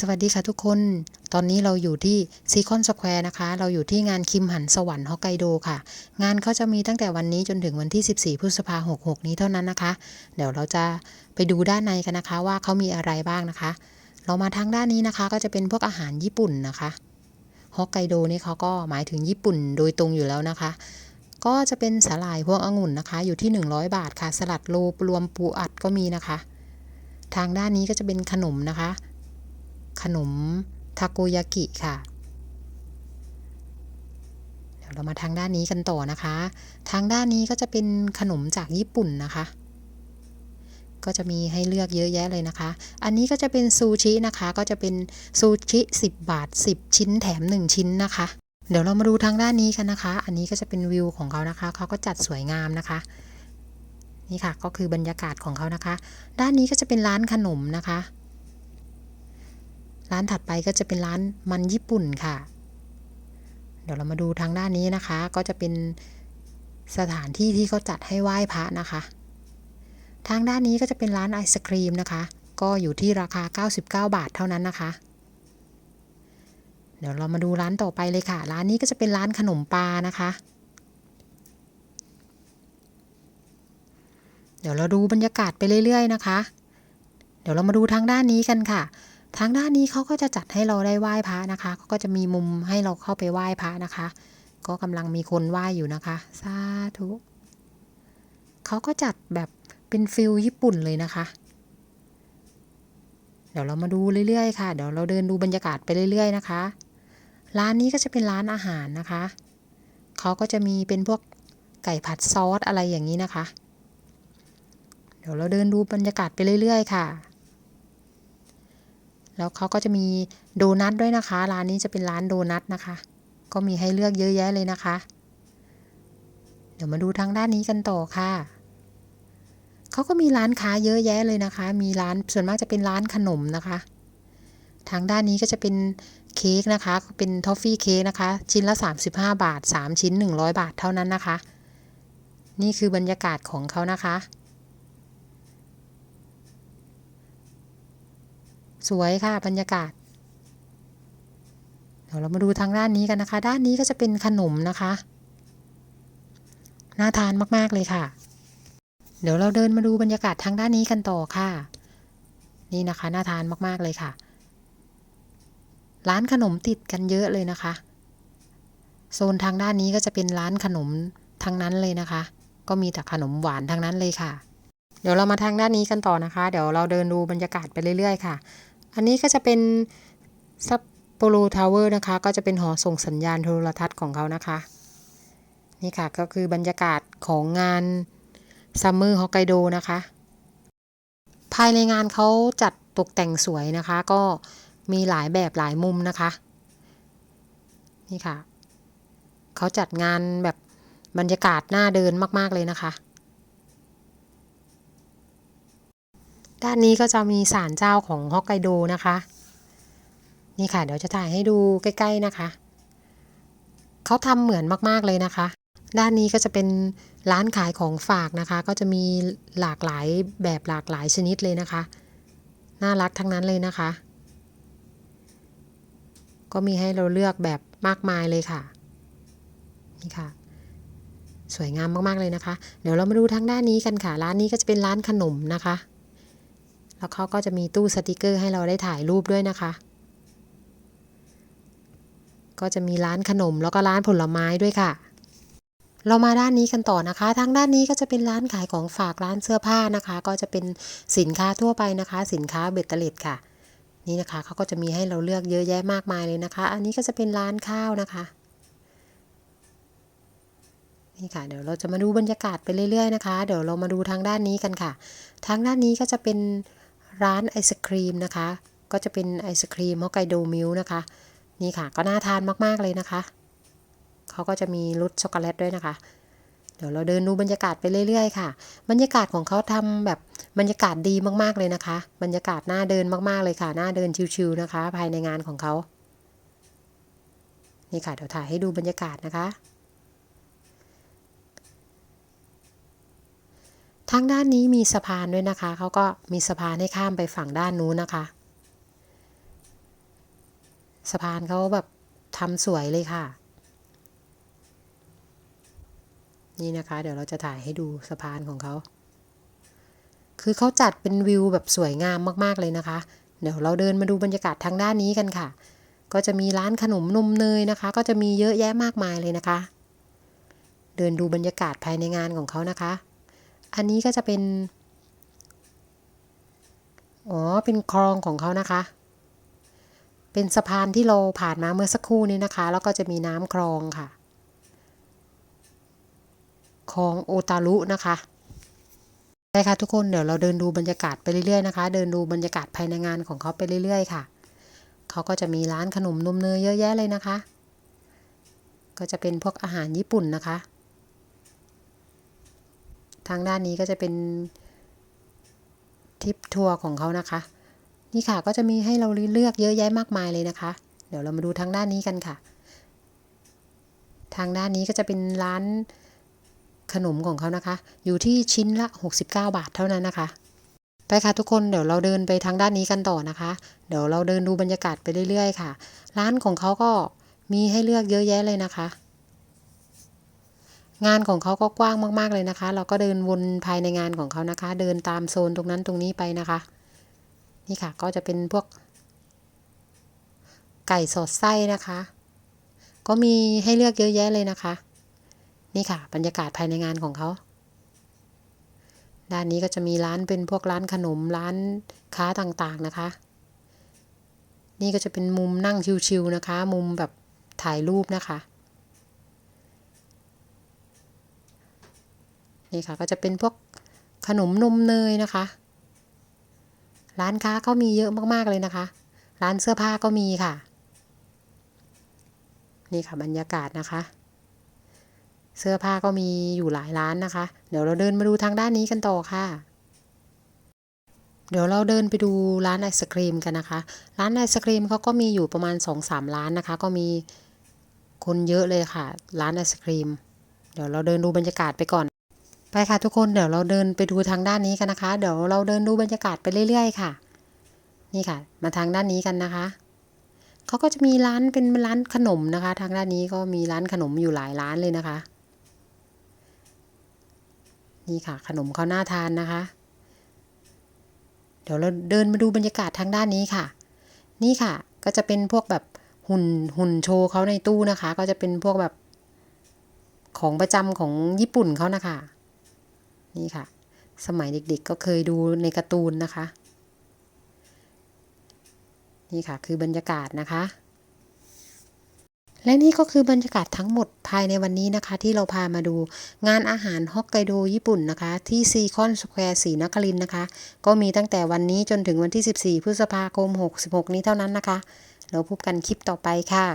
สวัสดีค่ะทุกคน ตอนนี้เราอยู่ที่ซีคอนสแควร์นะคะ เราอยู่ที่งานคิมหันสวรรค์ฮอกไกโดค่ะ งานเขาจะมีตั้งแต่วันนี้จนถึงวันที่ 14 พฤษภาคม 66 นี้เท่านั้นนะคะ เดี๋ยวเราจะไปดูด้านในกันนะคะ ว่าเขามีอะไรบ้างนะคะ เรามาทางด้านนี้นะคะ ก็จะเป็นพวกอาหารญี่ปุ่นนะคะฮอกไกโดนี่เขาก็หมายถึงญี่ปุ่นโดยตรงอยู่แล้วนะคะ ก็จะเป็นสาหร่ายพวกองุ่นนะคะ อยู่ที่ 100 บาทค่ะ สลัดโลรวมปูอัดก็มีนะคะ ทางด้านนี้ก็จะเป็นขนมนะคะ ขนมทาโกยากิค่ะ เดี๋ยวเรามาทางด้านนี้กันต่อนะคะ ทางด้านนี้ก็จะเป็นขนมจากญี่ปุ่นนะคะ ก็จะมีให้เลือกเยอะแยะเลยนะคะ อันนี้ก็จะเป็นซูชินะคะ ก็จะเป็นซูชิ 10 บาท 10 ชิ้นแถม 1 ชิ้นนะคะ เดี๋ยวเรามาดูทางด้านนี้กันนะคะ อันนี้ก็จะเป็นวิวของเขานะคะ เขาก็จัดสวยงามนะคะนี่ค่ะก็คือบรรยากาศของเขานะคะ ด้านนี้ก็จะเป็นร้านขนมนะคะ ร้านถัดไปก็จะเป็นร้านมันญี่ปุ่นค่ะ เดี๋ยวเรามาดูทางด้านนี้นะคะ ก็จะเป็นสถานที่ที่เขาจัดให้ไหว้พระนะคะ ทางด้านนี้ก็จะเป็นร้านไอศครีมนะคะ ก็อยู่ที่ราคา 99 บาทเท่านั้นนะคะ เดี๋ยวเรามาดูร้านต่อไปเลยค่ะ ร้านนี้ก็จะเป็นร้านขนมปลานะคะ เดี๋ยวเราดูบรรยากาศไปเรื่อย ๆ นะคะ เดี๋ยวเรามาดูทางด้านนี้กันค่ะ ทางด้านนี้เขาก็จะจัดให้เราได้ไหว้พระนะคะเขาก็จะมีมุมให้เราเข้าไปไหว้พระนะคะ ก็กำลังมีคนไหว้อยู่นะคะสาธุเขาก็จัดแบบเป็นฟิลญี่ปุ่นเลยนะคะ เดี๋ยวเรามาดูเรื่อยๆค่ะ เดี๋ยวเราเดินดูบรรยากาศไปเรื่อยๆนะคะ ร้านนี้ก็จะเป็นร้านอาหารนะคะเขาก็จะมีเป็นพวกไก่ผัดซอสอะไรอย่างนี้นะคะ เดี๋ยวเราเดินดูบรรยากาศไปเรื่อยๆ ค่ะ แล้วเขาก็จะมีโดนัทด้วยนะคะ ร้านนี้จะเป็นร้านโดนัทนะคะ ก็มีให้เลือกเยอะแยะเลยนะคะ เดี๋ยวมาดูทางด้านนี้กันต่อค่ะเขาก็มีร้านค้าเยอะแยะเลยนะคะ มีร้านส่วนมากจะเป็นร้านขนมนะคะ ทางด้านนี้ก็จะเป็นเค้กนะคะ เป็นทอฟฟี่เค้กนะคะ ชิ้นละ 35 บาท 3 ชิ้น 100 บาทเท่านั้นนะคะ นี่คือบรรยากาศของเขานะคะ สวยค่ะบรรยากาศ เดี๋ยวเรามาดูทางด้านนี้กันนะคะ ด้านนี้ก็จะเป็นขนมนะคะ น่าทานมากๆเลยค่ะ เดี๋ยวเราเดินมาดูบรรยากาศทางด้านนี้กันต่อค่ะ นี่นะคะน่าทานมากๆเลยค่ะ ร้านขนมติดกันเยอะเลยนะคะ โซนทางด้านนี้ก็จะเป็นร้านขนมทั้งนั้นเลยนะคะ ก็มีแต่ขนมหวานทั้งนั้นเลยค่ะเดี๋ยวเรามาทางด้านนี้กันต่อนะคะ เดี๋ยวเราเดินดูบรรยากาศไปเรื่อยๆค่ะ อันนี้ก็จะเป็นซัปโปโรทาวเวอร์นะคะ ก็จะเป็นหอส่งสัญญาณโทรทัศน์ของเขานะคะ นี่ค่ะก็คือบรรยากาศของงานซัมเมอร์ฮอกไกโดนะคะ ภายในงานเขาจัดตกแต่งสวยนะคะ ก็มีหลายแบบหลายมุมนะคะ นี่ค่ะ เขาจัดงานแบบบรรยากาศน่าเดินมาก ๆ เลยนะคะ ด้านนี้ก็จะมีศาลเจ้าของฮอกไกโดนะคะ นี่ค่ะ เดี๋ยวจะถ่ายให้ดูใกล้ ๆนะคะ เขาทำเหมือนมากๆเลยนะคะ ด้านนี้ก็จะเป็นร้านขายของฝากนะคะ ก็จะมีหลากหลายแบบหลากหลายชนิดเลยนะคะ น่ารักทั้งนั้นเลยนะคะ ก็มีให้เราเลือกแบบมากมายเลยค่ะ นี่ค่ะสวยงามมาก ๆ เลยนะคะ เดี๋ยวเรามาดูทางด้านนี้กันค่ะ ร้านนี้ก็จะเป็นร้านขนมนะคะ แล้วเขาก็จะมีตู้สติกเกอร์ให้เราได้ถ่ายรูปด้วยนะคะ ก็จะมีร้านขนมแล้วก็ร้านผลไม้ด้วยค่ะ เรามาด้านนี้กันต่อนะคะ ทางด้านนี้ก็จะเป็นร้านขายของฝากร้านเสื้อผ้านะคะ ก็จะเป็นสินค้าทั่วไปนะคะ สินค้าเบ็ดเตล็ดค่ะ นี่นะคะเขาก็จะมีให้เราเลือกเยอะแยะมากมายเลยนะคะ อันนี้ก็จะเป็นร้านข้าวนะคะนี่ค่ะเดี๋ยวเราจะมาดูบรรยากาศไปเรื่อยๆนะคะ เดี๋ยวเรามาดูทางด้านนี้กันค่ะ ทางด้านนี้ก็จะเป็น ร้านไอศครีมนะคะ ก็จะเป็นไอศครีมฮอกไกโดมิลนะคะ นี่ค่ะ ก็น่าทานมากๆเลยนะคะเขาก็จะมีรสช็อกโกแลตด้วยนะคะ เดี๋ยวเราเดินดูบรรยากาศไปเรื่อยๆค่ะ บรรยากาศของเขาทำแบบบรรยากาศดีมากๆเลยนะคะ บรรยากาศน่าเดินมากๆเลยค่ะน่าเดินชิวๆนะคะ ภายในงานของเขานี่ค่ะเดี๋ยวถ่ายให้ดูบรรยากาศนะคะ ทางด้านนี้มีสะพานด้วยนะคะ เขาก็มีสะพานให้ข้ามไปฝั่งด้านนู้นนะคะ สะพานเขาแบบทำสวยเลยค่ะ นี่นะคะ เดี๋ยวเราจะถ่ายให้ดูสะพานของเขา คือเขาจัดเป็นวิวแบบสวยงามมากๆเลยนะคะ เดี๋ยวเราเดินมาดูบรรยากาศทางด้านนี้กันค่ะ ก็จะมีร้านขนมนมเนยนะคะ ก็จะมีเยอะแยะมากมายเลยนะคะ เดินดูบรรยากาศภายในงานของเขานะคะ อันนี้ก็จะเป็น อ๋อ เป็นคลองของเขานะคะ เป็นสะพานที่เราผ่านมาเมื่อสักครู่นี้นะคะ แล้วก็จะมีน้ำคลองค่ะ คลองโอตารุนะคะใช่ค่ะทุกคนเดี๋ยวเราเดินดูบรรยากาศไปเรื่อยๆนะคะ เดินดูบรรยากาศภายในงานของเขาไปเรื่อยๆค่ะ เขาก็จะมีร้านขนมนมเนยเยอะแยะเลยนะคะ ก็จะเป็นพวกอาหารญี่ปุ่นนะคะ ทางด้านนี้ก็จะเป็นทริปทัวร์ของเขานะคะ นี่ค่ะก็จะมีให้เราเลือกเยอะแยะมากมายเลยนะคะ เดี๋ยวเรามาดูทางด้านนี้กันค่ะ ทางด้านนี้ก็จะเป็นร้านขนมของเขานะคะ อยู่ที่ชิ้นละ 69 บาทเท่านั้นนะคะไปค่ะทุกคนเดี๋ยวเราเดินไปทางด้านนี้กันต่อนะคะ เดี๋ยวเราเดินดูบรรยากาศไปเรื่อยๆค่ะ ร้านของเขาก็มีให้เลือกเยอะแยะเลยนะคะ งานของเขาก็กว้างมาก ๆ เลยนะคะ เราก็เดินวนภายในงานของเขานะคะ เดินตามโซนตรงนั้นตรงนี้ไปนะคะ นี่ค่ะก็จะเป็นพวก ไก่สอดไส้นะคะ ก็มีให้เลือกเยอะแยะเลยนะคะ นี่ค่ะ บรรยากาศภายในงานของเขา ด้านนี้ก็จะมีร้านเป็นพวกร้านขนมร้านค้าต่างๆนะคะ นี่ก็จะเป็นมุมนั่งชิวๆนะคะ มุมแบบถ่ายรูปนะคะ นี่ค่ะก็จะเป็นพวกขนมนมเนยนะคะ ร้านค้าก็มีเยอะมากๆเลยนะคะ ร้านเสื้อผ้าก็มีค่ะ นี่ค่ะบรรยากาศนะคะ เสื้อผ้าก็มีอยู่หลายร้านนะคะ เดี๋ยวเราเดินมาดูทางด้านนี้กันต่อค่ะเดี๋ยวเราเดินไปดูร้านไอศครีมกันนะคะ ร้านไอศครีมเขาก็มีอยู่ประมาณ2อสามร้านนะคะ ก็มีคนเยอะเลยค่ะ ร้านไอศครีม เดี๋ยวเราเดินดูบรรยากาศไปก่อน ไปค่ะทุกคนเดี๋ยวเราเดินไปดูทางด้านนี้กันนะคะ เดี๋ยวเราเดินดูบรรยากาศไปเรื่อยๆ ค่ะ นี่ค่ะ มาทางด้านนี้กันนะคะเขาก็จะมีร้านเป็นร้านขนมนะคะ ทางด้านนี้ก็มีร้านขนมอยู่หลายร้านเลยนะคะ นี่ค่ะ ขนมเขาน่าทานนะคะ เดี๋ยวเราเดินมาดูบรรยากาศทางด้านนี้ค่ะ นี่ค่ะ ก็จะเป็นพวกแบบหุ่นหุ่นโชว์เขาในตู้นะคะ ก็จะเป็นพวกแบบของประจำของญี่ปุ่นเขานะคะ นี่ค่ะ สมัยเด็กๆก็เคยดูในการ์ตูนนะคะ นี่ค่ะคือบรรยากาศนะคะ และนี่ก็คือบรรยากาศทั้งหมดภายในวันนี้นะคะ ที่เราพามาดูงานอาหารฮอกไกโดญี่ปุ่นนะคะ ที่ซีคอนสแควร์สีนครินนะคะ ก็มีตั้งแต่วันนี้จนถึงวันที่ 14 พฤษภาคม 66 นี้เท่านั้นนะคะ เราพบกันคลิปต่อไปค่ะ